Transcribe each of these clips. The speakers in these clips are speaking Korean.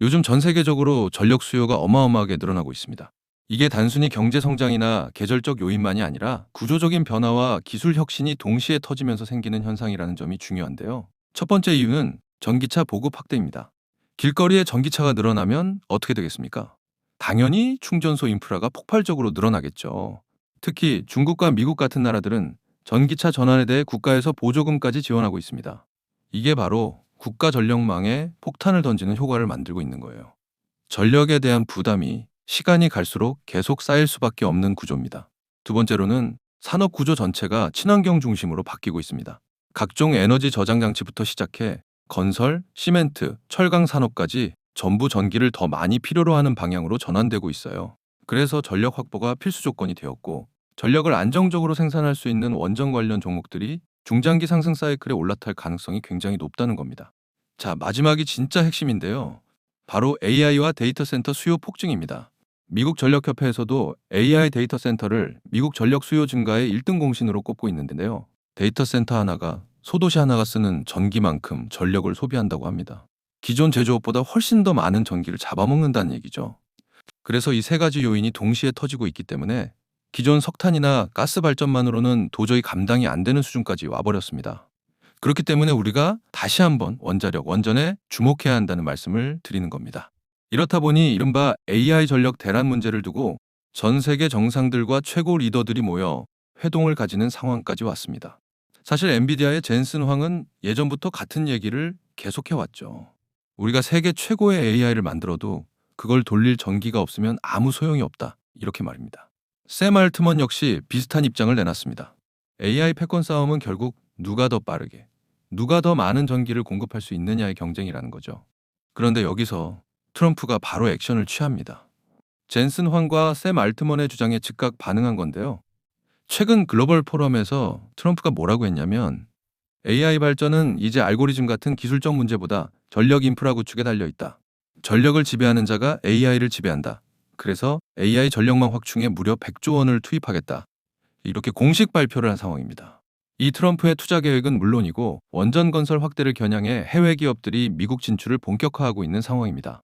요즘 전 세계적으로 전력 수요가 어마어마하게 늘어나고 있습니다. 이게 단순히 경제 성장이나 계절적 요인만이 아니라 구조적인 변화와 기술 혁신이 동시에 터지면서 생기는 현상이라는 점이 중요한데요. 첫 번째 이유는 전기차 보급 확대입니다. 길거리에 전기차가 늘어나면 어떻게 되겠습니까? 당연히 충전소 인프라가 폭발적으로 늘어나겠죠. 특히 중국과 미국 같은 나라들은 전기차 전환에 대해 국가에서 보조금까지 지원하고 있습니다. 이게 바로 국가 전력망에 폭탄을 던지는 효과를 만들고 있는 거예요. 전력에 대한 부담이 시간이 갈수록 계속 쌓일 수밖에 없는 구조입니다. 두 번째로는 산업 구조 전체가 친환경 중심으로 바뀌고 있습니다. 각종 에너지 저장 장치부터 시작해 건설, 시멘트, 철강 산업까지 전부 전기를 더 많이 필요로 하는 방향으로 전환되고 있어요. 그래서 전력 확보가 필수 조건이 되었고 전력을 안정적으로 생산할 수 있는 원전 관련 종목들이 중장기 상승 사이클에 올라탈 가능성이 굉장히 높다는 겁니다. 자, 마지막이 진짜 핵심인데요. 바로 AI와 데이터 센터 수요 폭증입니다. 미국 전력협회에서도 AI 데이터 센터를 미국 전력 수요 증가의 1등 공신으로 꼽고 있는데요. 데이터 센터 하나가 소도시 하나가 쓰는 전기만큼 전력을 소비한다고 합니다. 기존 제조업보다 훨씬 더 많은 전기를 잡아먹는다는 얘기죠. 그래서 이 세 가지 요인이 동시에 터지고 있기 때문에 기존 석탄이나 가스 발전만으로는 도저히 감당이 안 되는 수준까지 와버렸습니다. 그렇기 때문에 우리가 다시 한번 원자력, 원전에 주목해야 한다는 말씀을 드리는 겁니다. 이렇다 보니 이른바 AI 전력 대란 문제를 두고 전 세계 정상들과 최고 리더들이 모여 회동을 가지는 상황까지 왔습니다. 사실 엔비디아의 젠슨 황은 예전부터 같은 얘기를 계속해 왔죠. 우리가 세계 최고의 AI를 만들어도 그걸 돌릴 전기가 없으면 아무 소용이 없다. 이렇게 말입니다. 샘 알트먼 역시 비슷한 입장을 내놨습니다. AI 패권 싸움은 결국 누가 더 빠르게, 누가 더 많은 전기를 공급할 수 있느냐의 경쟁이라는 거죠. 그런데 여기서 트럼프가 바로 액션을 취합니다. 젠슨 황과 샘 알트먼의 주장에 즉각 반응한 건데요. 최근 글로벌 포럼에서 트럼프가 뭐라고 했냐면 AI 발전은 이제 알고리즘 같은 기술적 문제보다 전력 인프라 구축에 달려 있다. 전력을 지배하는 자가 AI를 지배한다. 그래서 AI 전력망 확충에 무려 100조 원을 투입하겠다. 이렇게 공식 발표를 한 상황입니다. 이 트럼프의 투자 계획은 물론이고 원전 건설 확대를 겨냥해 해외 기업들이 미국 진출을 본격화하고 있는 상황입니다.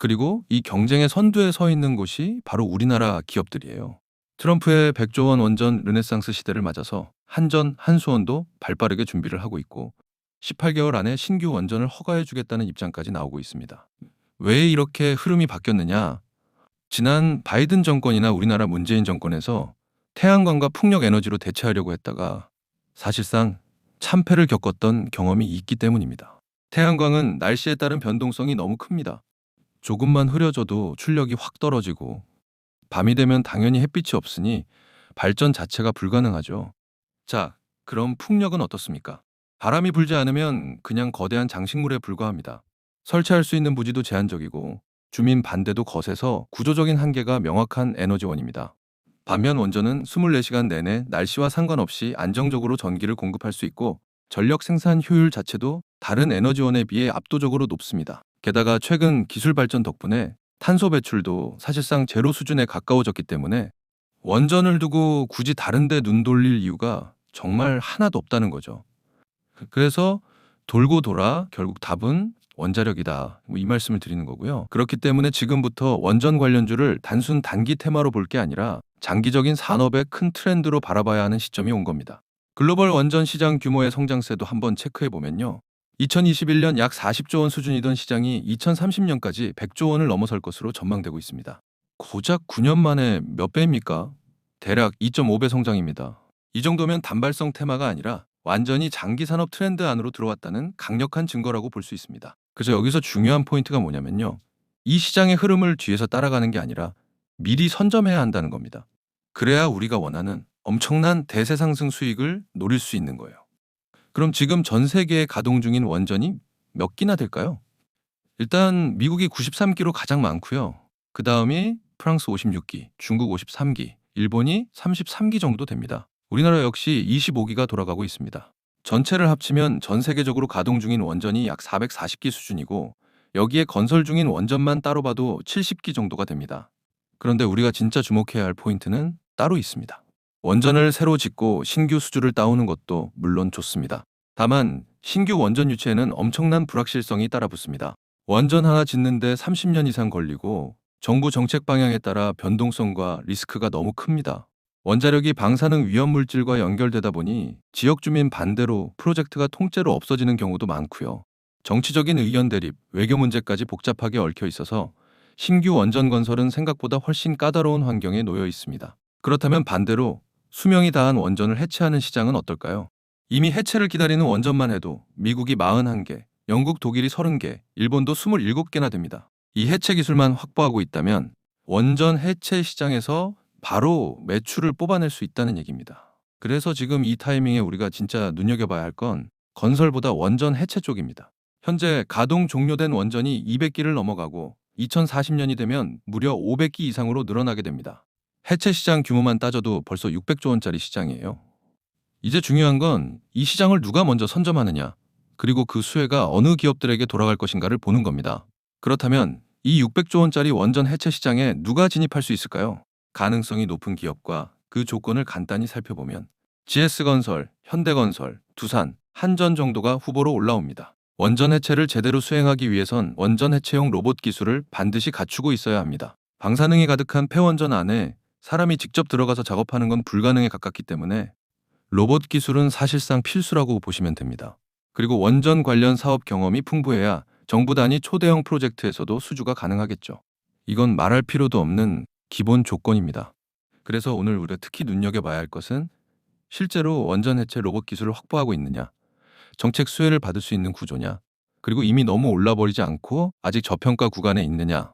그리고 이 경쟁의 선두에 서 있는 곳이 바로 우리나라 기업들이에요. 트럼프의 100조 원 원전 르네상스 시대를 맞아서 한전, 한수원도 발빠르게 준비를 하고 있고 18개월 안에 신규 원전을 허가해 주겠다는 입장까지 나오고 있습니다. 왜 이렇게 흐름이 바뀌었느냐? 지난 바이든 정권이나 우리나라 문재인 정권에서 태양광과 풍력 에너지로 대체하려고 했다가 사실상 참패를 겪었던 경험이 있기 때문입니다. 태양광은 날씨에 따른 변동성이 너무 큽니다. 조금만 흐려져도 출력이 확 떨어지고 밤이 되면 당연히 햇빛이 없으니 발전 자체가 불가능하죠. 자, 그럼 풍력은 어떻습니까? 바람이 불지 않으면 그냥 거대한 장식물에 불과합니다. 설치할 수 있는 부지도 제한적이고 주민 반대도 거세서 구조적인 한계가 명확한 에너지원입니다. 반면 원전은 24시간 내내 날씨와 상관없이 안정적으로 전기를 공급할 수 있고 전력 생산 효율 자체도 다른 에너지원에 비해 압도적으로 높습니다. 게다가 최근 기술 발전 덕분에 탄소 배출도 사실상 제로 수준에 가까워졌기 때문에 원전을 두고 굳이 다른데 눈 돌릴 이유가 정말 하나도 없다는 거죠. 그래서 돌고 돌아 결국 답은 원자력이다. 뭐 이 말씀을 드리는 거고요. 그렇기 때문에 지금부터 원전 관련주를 단순 단기 테마로 볼 게 아니라 장기적인 산업의 큰 트렌드로 바라봐야 하는 시점이 온 겁니다. 글로벌 원전 시장 규모의 성장세도 한번 체크해 보면요. 2021년 약 40조 원 수준이던 시장이 2030년까지 100조 원을 넘어설 것으로 전망되고 있습니다. 고작 9년 만에 몇 배입니까? 대략 2.5배 성장입니다. 이 정도면 단발성 테마가 아니라 완전히 장기 산업 트렌드 안으로 들어왔다는 강력한 증거라고 볼 수 있습니다. 그래서 여기서 중요한 포인트가 뭐냐면요. 이 시장의 흐름을 뒤에서 따라가는 게 아니라 미리 선점해야 한다는 겁니다. 그래야 우리가 원하는 엄청난 대세 상승 수익을 노릴 수 있는 거예요. 그럼 지금 전 세계에 가동 중인 원전이 몇 기나 될까요? 일단 미국이 93기로 가장 많고요. 그 다음이 프랑스 56기, 중국 53기, 일본이 33기 정도 됩니다. 우리나라 역시 25기가 돌아가고 있습니다. 전체를 합치면 전 세계적으로 가동 중인 원전이 약 440기 수준이고 여기에 건설 중인 원전만 따로 봐도 70기 정도가 됩니다. 그런데 우리가 진짜 주목해야 할 포인트는 따로 있습니다. 원전을 새로 짓고 신규 수주를 따오는 것도 물론 좋습니다. 다만 신규 원전 유치에는 엄청난 불확실성이 따라붙습니다. 원전 하나 짓는데 30년 이상 걸리고 정부 정책 방향에 따라 변동성과 리스크가 너무 큽니다. 원자력이 방사능 위험 물질과 연결되다 보니 지역 주민 반대로 프로젝트가 통째로 없어지는 경우도 많고요. 정치적인 의견 대립, 외교 문제까지 복잡하게 얽혀 있어서 신규 원전 건설은 생각보다 훨씬 까다로운 환경에 놓여 있습니다. 그렇다면 반대로 수명이 다한 원전을 해체하는 시장은 어떨까요? 이미 해체를 기다리는 원전만 해도 미국이 41개, 영국, 독일이 30개, 일본도 27개나 됩니다. 이 해체 기술만 확보하고 있다면 원전 해체 시장에서 바로 매출을 뽑아낼 수 있다는 얘기입니다. 그래서 지금 이 타이밍에 우리가 진짜 눈여겨봐야 할 건 건설보다 원전 해체 쪽입니다. 현재 가동 종료된 원전이 200기를 넘어가고 2040년이 되면 무려 500기 이상으로 늘어나게 됩니다. 해체 시장 규모만 따져도 벌써 600조 원짜리 시장이에요. 이제 중요한 건 이 시장을 누가 먼저 선점하느냐, 그리고 그 수혜가 어느 기업들에게 돌아갈 것인가를 보는 겁니다. 그렇다면 이 600조 원짜리 원전 해체 시장에 누가 진입할 수 있을까요? 가능성이 높은 기업과 그 조건을 간단히 살펴보면 GS건설, 현대건설, 두산, 한전 정도가 후보로 올라옵니다. 원전 해체를 제대로 수행하기 위해선 원전 해체용 로봇 기술을 반드시 갖추고 있어야 합니다. 방사능이 가득한 폐원전 안에 사람이 직접 들어가서 작업하는 건 불가능에 가깝기 때문에 로봇 기술은 사실상 필수라고 보시면 됩니다. 그리고 원전 관련 사업 경험이 풍부해야 정부 단위 초대형 프로젝트에서도 수주가 가능하겠죠. 이건 말할 필요도 없는 기본 조건입니다. 그래서 오늘 우리가 특히 눈여겨봐야 할 것은 실제로 원전 해체 로봇 기술을 확보하고 있느냐, 정책 수혜를 받을 수 있는 구조냐, 그리고 이미 너무 올라버리지 않고 아직 저평가 구간에 있느냐,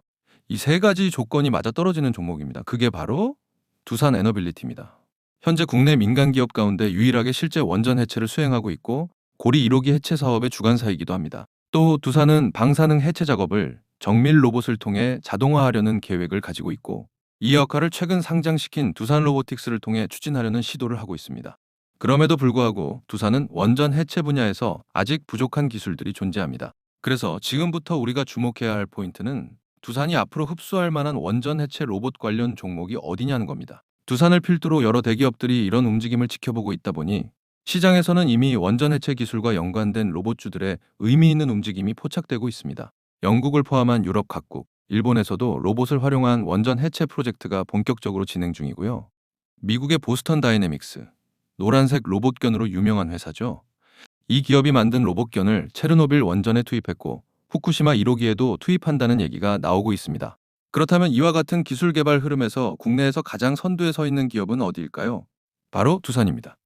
이 세 가지 조건이 맞아 떨어지는 종목입니다. 그게 바로 두산 에너빌리티입니다. 현재 국내 민간 기업 가운데 유일하게 실제 원전 해체를 수행하고 있고 고리 1호기 해체 사업의 주관사이기도 합니다. 또 두산은 방사능 해체 작업을 정밀 로봇을 통해 자동화하려는 계획을 가지고 있고 이 역할을 최근 상장시킨 두산 로보틱스를 통해 추진하려는 시도를 하고 있습니다. 그럼에도 불구하고 두산은 원전 해체 분야에서 아직 부족한 기술들이 존재합니다. 그래서 지금부터 우리가 주목해야 할 포인트는 두산이 앞으로 흡수할 만한 원전 해체 로봇 관련 종목이 어디냐는 겁니다. 두산을 필두로 여러 대기업들이 이런 움직임을 지켜보고 있다 보니 시장에서는 이미 원전 해체 기술과 연관된 로봇주들의 의미 있는 움직임이 포착되고 있습니다. 영국을 포함한 유럽 각국, 일본에서도 로봇을 활용한 원전 해체 프로젝트가 본격적으로 진행 중이고요. 미국의 보스턴 다이내믹스, 노란색 로봇견으로 유명한 회사죠. 이 기업이 만든 로봇견을 체르노빌 원전에 투입했고 후쿠시마 1호기에도 투입한다는 얘기가 나오고 있습니다. 그렇다면 이와 같은 기술 개발 흐름에서 국내에서 가장 선두에 서 있는 기업은 어디일까요? 바로 두산입니다.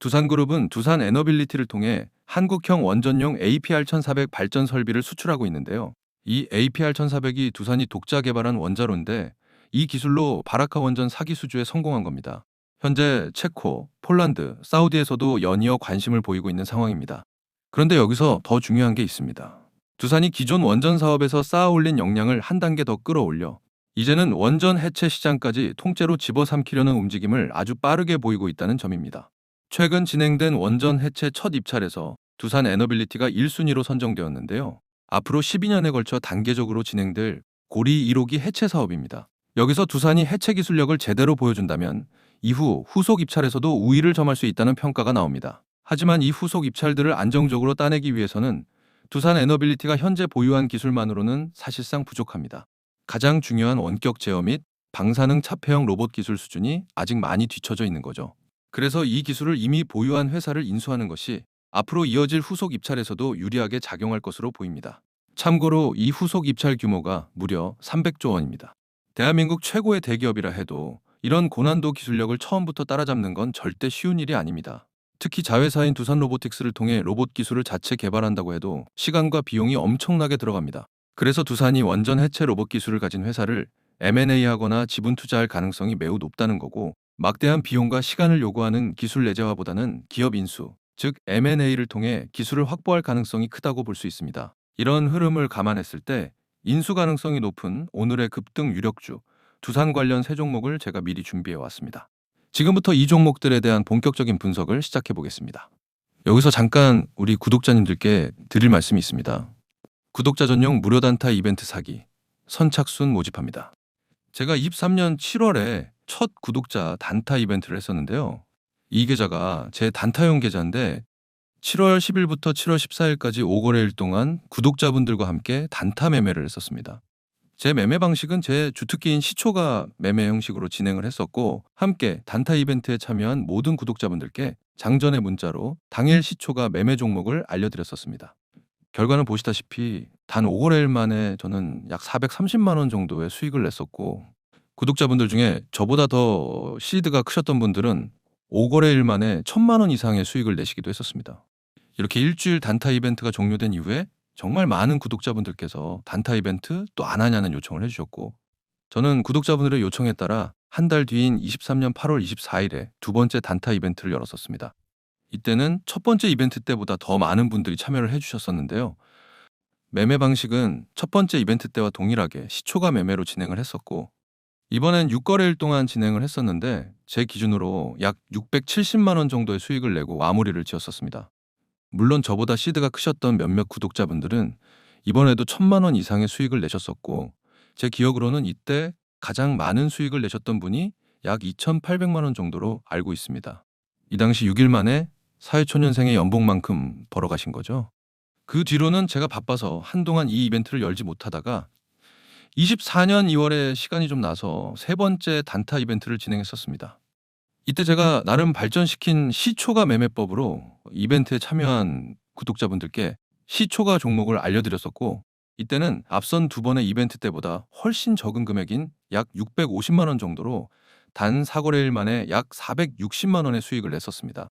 두산그룹은 두산 에너빌리티를 통해 한국형 원전용 APR-1400 발전 설비를 수출하고 있는데요. 이 APR-1400이 두산이 독자 개발한 원자로인데 이 기술로 바라카 원전 사기 수주에 성공한 겁니다. 현재 체코, 폴란드, 사우디에서도 연이어 관심을 보이고 있는 상황입니다. 그런데 여기서 더 중요한 게 있습니다. 두산이 기존 원전 사업에서 쌓아올린 역량을 한 단계 더 끌어올려 이제는 원전 해체 시장까지 통째로 집어삼키려는 움직임을 아주 빠르게 보이고 있다는 점입니다. 최근 진행된 원전 해체 첫 입찰에서 두산 에너빌리티가 1순위로 선정되었는데요. 앞으로 12년에 걸쳐 단계적으로 진행될 고리 1호기 해체 사업입니다. 여기서 두산이 해체 기술력을 제대로 보여준다면 이후 후속 입찰에서도 우위를 점할 수 있다는 평가가 나옵니다. 하지만 이 후속 입찰들을 안정적으로 따내기 위해서는 두산 에너빌리티가 현재 보유한 기술만으로는 사실상 부족합니다. 가장 중요한 원격 제어 및 방사능 차폐형 로봇 기술 수준이 아직 많이 뒤처져 있는 거죠. 그래서 이 기술을 이미 보유한 회사를 인수하는 것이 앞으로 이어질 후속 입찰에서도 유리하게 작용할 것으로 보입니다. 참고로 이 후속 입찰 규모가 무려 300조 원입니다. 대한민국 최고의 대기업이라 해도 이런 고난도 기술력을 처음부터 따라잡는 건 절대 쉬운 일이 아닙니다. 특히 자회사인 두산 로보틱스를 통해 로봇 기술을 자체 개발한다고 해도 시간과 비용이 엄청나게 들어갑니다. 그래서 두산이 원전 해체 로봇 기술을 가진 회사를 M&A 하거나 지분 투자할 가능성이 매우 높다는 거고 막대한 비용과 시간을 요구하는 기술 내재화보다는 기업 인수, 즉 M&A를 통해 기술을 확보할 가능성이 크다고 볼 수 있습니다. 이런 흐름을 감안했을 때 인수 가능성이 높은 오늘의 급등 유력주 두산 관련 세 종목을 제가 미리 준비해 왔습니다. 지금부터 이 종목들에 대한 본격적인 분석을 시작해 보겠습니다. 여기서 잠깐 우리 구독자님들께 드릴 말씀이 있습니다. 구독자 전용 무료 단타 이벤트 사기 선착순 모집합니다. 제가 23년 7월에 첫 구독자 단타 이벤트를 했었는데요. 이 계좌가 제 단타용 계좌인데 7월 10일부터 7월 14일까지 5거래일 동안 구독자분들과 함께 단타 매매를 했었습니다. 제 매매 방식은 제 주특기인 시초가 매매 형식으로 진행을 했었고 함께 단타 이벤트에 참여한 모든 구독자분들께 장전의 문자로 당일 시초가 매매 종목을 알려드렸었습니다. 결과는 보시다시피 단 5거래일 만에 저는 약 430만 원 정도의 수익을 냈었고 구독자분들 중에 저보다 더 시드가 크셨던 분들은 5거래일 만에 1000만 원 이상의 수익을 내시기도 했었습니다. 이렇게 일주일 단타 이벤트가 종료된 이후에 정말 많은 구독자분들께서 단타 이벤트 또 안 하냐는 요청을 해주셨고 저는 구독자분들의 요청에 따라 한 달 뒤인 23년 8월 24일에 두 번째 단타 이벤트를 열었었습니다. 이때는 첫 번째 이벤트 때보다 더 많은 분들이 참여를 해주셨었는데요. 매매 방식은 첫 번째 이벤트 때와 동일하게 시초가 매매로 진행을 했었고 이번엔 6거래일 동안 진행을 했었는데 제 기준으로 약 670만 원 정도의 수익을 내고 마무리를 지었었습니다. 물론 저보다 시드가 크셨던 몇몇 구독자분들은 이번에도 천만 원 이상의 수익을 내셨었고 제 기억으로는 이때 가장 많은 수익을 내셨던 분이 약 2,800만 원 정도로 알고 있습니다. 이 당시 6일 만에 사회초년생의 연봉만큼 벌어가신 거죠. 그 뒤로는 제가 바빠서 한동안 이 이벤트를 열지 못하다가 24년 2월에 시간이 좀 나서 세 번째 단타 이벤트를 진행했었습니다. 이때 제가 나름 발전시킨 시초가 매매법으로 이벤트에 참여한 구독자분들께 시초가 종목을 알려드렸었고 이때는 앞선 두 번의 이벤트 때보다 훨씬 적은 금액인 약 650만 원 정도로 단 4거래일 만에 약 460만 원의 수익을 냈었습니다.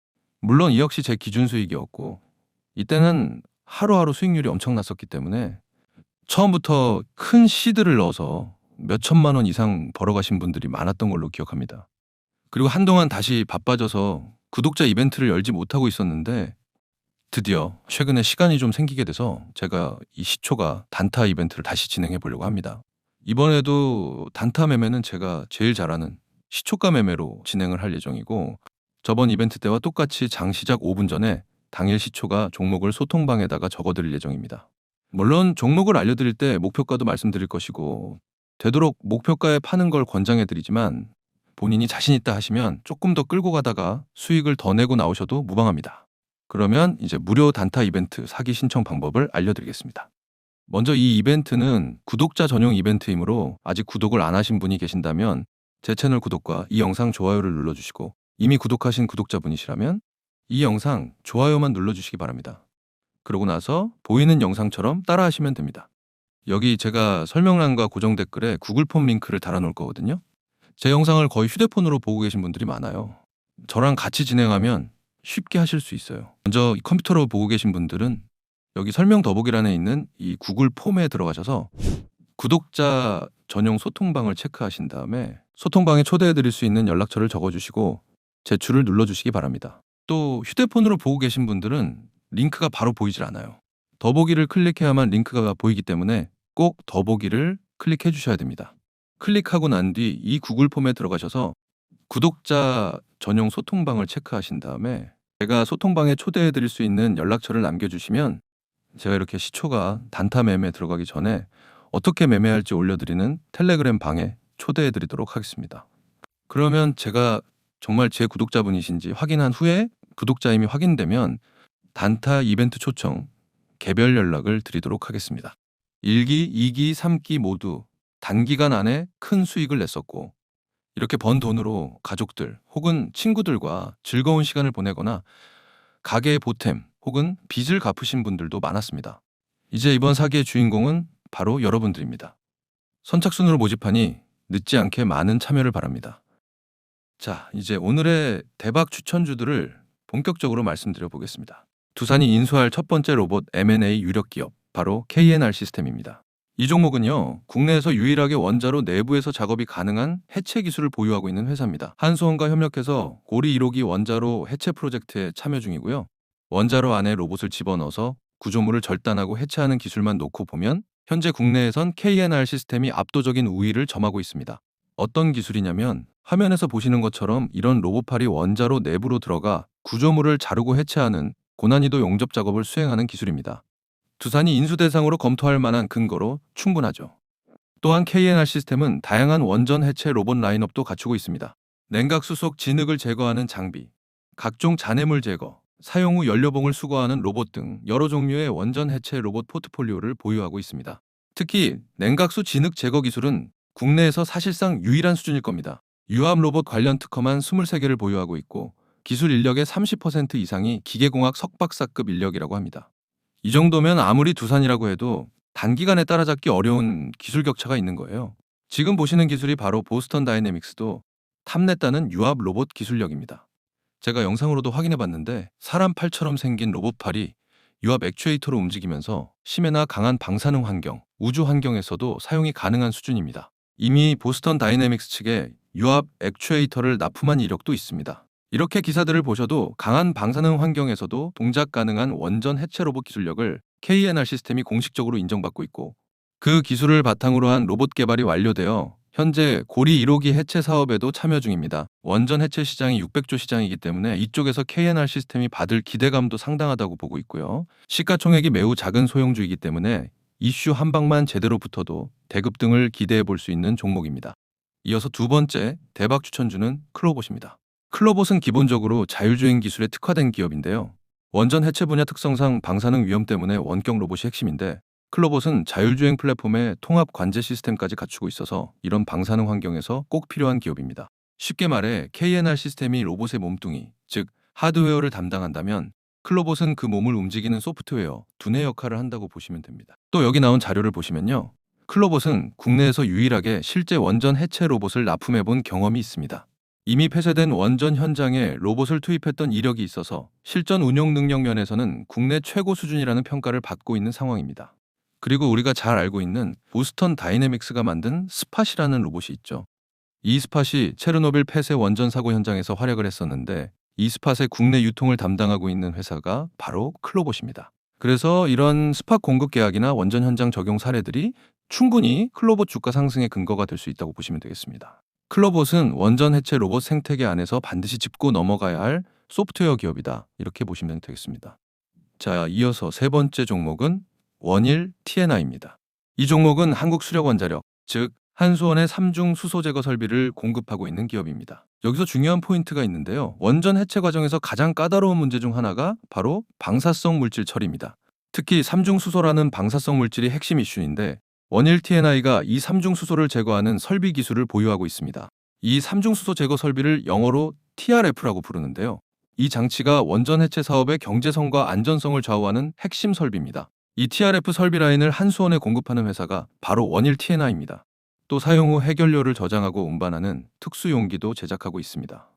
물론 이 역시 제 기준 수익이었고 이때는 하루하루 수익률이 엄청났었기 때문에 처음부터 큰 시드를 넣어서 몇 천만 원 이상 벌어가신 분들이 많았던 걸로 기억합니다. 그리고 한동안 다시 바빠져서 구독자 이벤트를 열지 못하고 있었는데 드디어 최근에 시간이 좀 생기게 돼서 제가 이 시초가 단타 이벤트를 다시 진행해 보려고 합니다. 이번에도 단타 매매는 제가 제일 잘하는 시초가 매매로 진행을 할 예정이고 저번 이벤트 때와 똑같이 장 시작 5분 전에 당일 시초가 종목을 소통방에다가 적어드릴 예정입니다. 물론 종목을 알려드릴 때 목표가도 말씀드릴 것이고 되도록 목표가에 파는 걸 권장해 드리지만 본인이 자신 있다 하시면 조금 더 끌고 가다가 수익을 더 내고 나오셔도 무방합니다. 그러면 이제 무료 단타 이벤트 사기 신청 방법을 알려드리겠습니다. 먼저 이 이벤트는 구독자 전용 이벤트이므로 아직 구독을 안 하신 분이 계신다면 제 채널 구독과 이 영상 좋아요를 눌러주시고 이미 구독하신 구독자분이시라면 이 영상 좋아요만 눌러주시기 바랍니다. 그러고 나서 보이는 영상처럼 따라하시면 됩니다. 여기 제가 설명란과 고정 댓글에 구글 폼 링크를 달아놓을 거거든요. 제 영상을 거의 휴대폰으로 보고 계신 분들이 많아요. 저랑 같이 진행하면 쉽게 하실 수 있어요. 먼저 이 컴퓨터로 보고 계신 분들은 여기 설명 더보기란에 있는 이 구글 폼에 들어가셔서 구독자 전용 소통방을 체크하신 다음에 소통방에 초대해 드릴 수 있는 연락처를 적어주시고 제출을 눌러주시기 바랍니다. 또 휴대폰으로 보고 계신 분들은 링크가 바로 보이질 않아요. 더보기를 클릭해야만 링크가 보이기 때문에 꼭 더보기를 클릭해 주셔야 됩니다. 클릭하고 난 뒤 이 구글 폼에 들어가셔서 구독자 전용 소통방을 체크하신 다음에 제가 소통방에 초대해 드릴 수 있는 연락처를 남겨주시면 제가 이렇게 시초가 단타 매매 들어가기 전에 어떻게 매매할지 올려드리는 텔레그램 방에 초대해 드리도록 하겠습니다. 그러면 제가 정말 제 구독자분이신지 확인한 후에 구독자임이 확인되면 단타 이벤트 초청 개별 연락을 드리도록 하겠습니다. 1기, 2기, 3기 모두 단기간 안에 큰 수익을 냈었고 이렇게 번 돈으로 가족들 혹은 친구들과 즐거운 시간을 보내거나 가게의 보탬 혹은 빚을 갚으신 분들도 많았습니다. 이제 이번 사기의 주인공은 바로 여러분들입니다. 선착순으로 모집하니 늦지 않게 많은 참여를 바랍니다. 자, 이제 오늘의 대박 추천주들을 본격적으로 말씀드려 보겠습니다. 두산이 인수할 첫 번째 로봇 M&A 유력 기업, 바로 KNR 시스템입니다. 이 종목은요, 국내에서 유일하게 원자로 내부에서 작업이 가능한 해체 기술을 보유하고 있는 회사입니다. 한수원과 협력해서 고리 1호기 원자로 해체 프로젝트에 참여 중이고요. 원자로 안에 로봇을 집어넣어서 구조물을 절단하고 해체하는 기술만 놓고 보면 현재 국내에선 KNR 시스템이 압도적인 우위를 점하고 있습니다. 어떤 기술이냐면 화면에서 보시는 것처럼 이런 로봇팔이 원자로 내부로 들어가 구조물을 자르고 해체하는 고난이도 용접 작업을 수행하는 기술입니다. 두산이 인수 대상으로 검토할 만한 근거로 충분하죠. 또한 KNR 시스템은 다양한 원전 해체 로봇 라인업도 갖추고 있습니다. 냉각 수속 진흙을 제거하는 장비, 각종 잔해물 제거, 사용 후 연료봉을 수거하는 로봇 등 여러 종류의 원전 해체 로봇 포트폴리오를 보유하고 있습니다. 특히 냉각수 진흙 제거 기술은 국내에서 사실상 유일한 수준일 겁니다. 유압 로봇 관련 특허만 23개를 보유하고 있고 기술 인력의 30% 이상이 기계공학 석박사급 인력이라고 합니다. 이 정도면 아무리 두산이라고 해도 단기간에 따라잡기 어려운 기술 격차가 있는 거예요. 지금 보시는 기술이 바로 보스턴 다이내믹스도 탐냈다는 유압 로봇 기술력입니다. 제가 영상으로도 확인해 봤는데 사람 팔처럼 생긴 로봇 팔이 유압 액추에이터로 움직이면서 심해나 강한 방사능 환경, 우주 환경에서도 사용이 가능한 수준입니다. 이미 보스턴 다이내믹스 측에 유압 액추에이터를 납품한 이력도 있습니다. 이렇게 기사들을 보셔도 강한 방사능 환경에서도 동작 가능한 원전 해체 로봇 기술력을 KNR 시스템이 공식적으로 인정받고 있고 그 기술을 바탕으로 한 로봇 개발이 완료되어 현재 고리 1호기 해체 사업에도 참여 중입니다. 원전 해체 시장이 600조 시장이기 때문에 이쪽에서 KNR 시스템이 받을 기대감도 상당하다고 보고 있고요. 시가총액이 매우 작은 소형주이기 때문에 이슈 한 방만 제대로 붙어도 대급 등을 기대해 볼 수 있는 종목입니다. 이어서 두 번째 대박 추천주는 클로봇입니다. 클로봇은 기본적으로 자율주행 기술에 특화된 기업인데요. 원전 해체 분야 특성상 방사능 위험 때문에 원격 로봇이 핵심인데 클로봇은 자율주행 플랫폼에 통합 관제 시스템까지 갖추고 있어서 이런 방사능 환경에서 꼭 필요한 기업입니다. 쉽게 말해 KNR 시스템이 로봇의 몸뚱이, 즉 하드웨어를 담당한다면 클로봇은 그 몸을 움직이는 소프트웨어, 두뇌 역할을 한다고 보시면 됩니다. 또 여기 나온 자료를 보시면요. 클로봇은 국내에서 유일하게 실제 원전 해체 로봇을 납품해 본 경험이 있습니다. 이미 폐쇄된 원전 현장에 로봇을 투입했던 이력이 있어서 실전 운용 능력 면에서는 국내 최고 수준이라는 평가를 받고 있는 상황입니다. 그리고 우리가 잘 알고 있는 보스턴 다이내믹스가 만든 스팟이라는 로봇이 있죠. 이 스팟이 체르노빌 폐쇄 원전 사고 현장에서 활약을 했었는데 이 스팟의 국내 유통을 담당하고 있는 회사가 바로 클로봇입니다. 그래서 이런 스팟 공급 계약이나 원전 현장 적용 사례들이 충분히 클로봇 주가 상승의 근거가 될 수 있다고 보시면 되겠습니다. 클로봇은 원전 해체 로봇 생태계 안에서 반드시 짚고 넘어가야 할 소프트웨어 기업이다. 이렇게 보시면 되겠습니다. 자, 이어서 세 번째 종목은 원일 TNI입니다. 이 종목은 한국수력원자력, 즉 한수원의 삼중 수소 제거 설비를 공급하고 있는 기업입니다. 여기서 중요한 포인트가 있는데요. 원전 해체 과정에서 가장 까다로운 문제 중 하나가 바로 방사성 물질 처리입니다. 특히 삼중 수소라는 방사성 물질이 핵심 이슈인데 원일 TNI가 이 삼중 수소를 제거하는 설비 기술을 보유하고 있습니다. 이 삼중 수소 제거 설비를 영어로 TRF라고 부르는데요. 이 장치가 원전 해체 사업의 경제성과 안전성을 좌우하는 핵심 설비입니다. 이 TRF 설비 라인을 한수원에 공급하는 회사가 바로 원일 TNI입니다. 또 사용 후 해결료를 저장하고 운반하는 특수 용기도 제작하고 있습니다.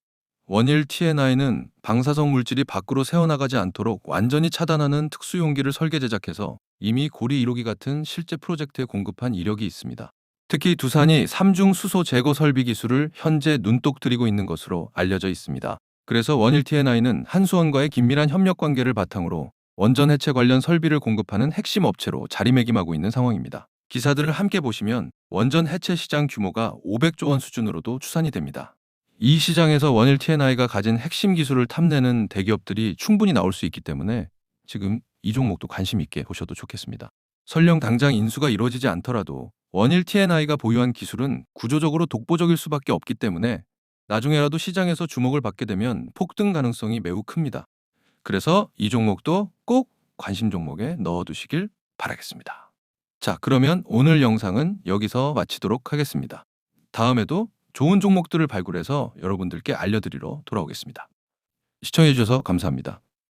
원일 TNI는 방사성 물질이 밖으로 새어나가지 않도록 완전히 차단하는 특수 용기를 설계 제작해서 이미 고리 1호기 같은 실제 프로젝트에 공급한 이력이 있습니다. 특히 두산이 삼중 수소 제거 설비 기술을 현재 눈독 들이고 있는 것으로 알려져 있습니다. 그래서 원일 TNI는 한수원과의 긴밀한 협력 관계를 바탕으로 원전 해체 관련 설비를 공급하는 핵심 업체로 자리매김하고 있는 상황입니다. 기사들을 함께 보시면 원전 해체 시장 규모가 500조 원 수준으로도 추산이 됩니다. 이 시장에서 원일 TNI가 가진 핵심 기술을 탐내는 대기업들이 충분히 나올 수 있기 때문에 지금 이 종목도 관심 있게 보셔도 좋겠습니다. 설령 당장 인수가 이루어지지 않더라도 원일 TNI가 보유한 기술은 구조적으로 독보적일 수밖에 없기 때문에 나중에라도 시장에서 주목을 받게 되면 폭등 가능성이 매우 큽니다. 그래서 이 종목도 꼭 관심 종목에 넣어두시길 바라겠습니다. 자, 그러면 오늘 영상은 여기서 마치도록 하겠습니다. 다음에도 좋은 종목들을 발굴해서 여러분들께 알려드리러 돌아오겠습니다. 시청해주셔서 감사합니다.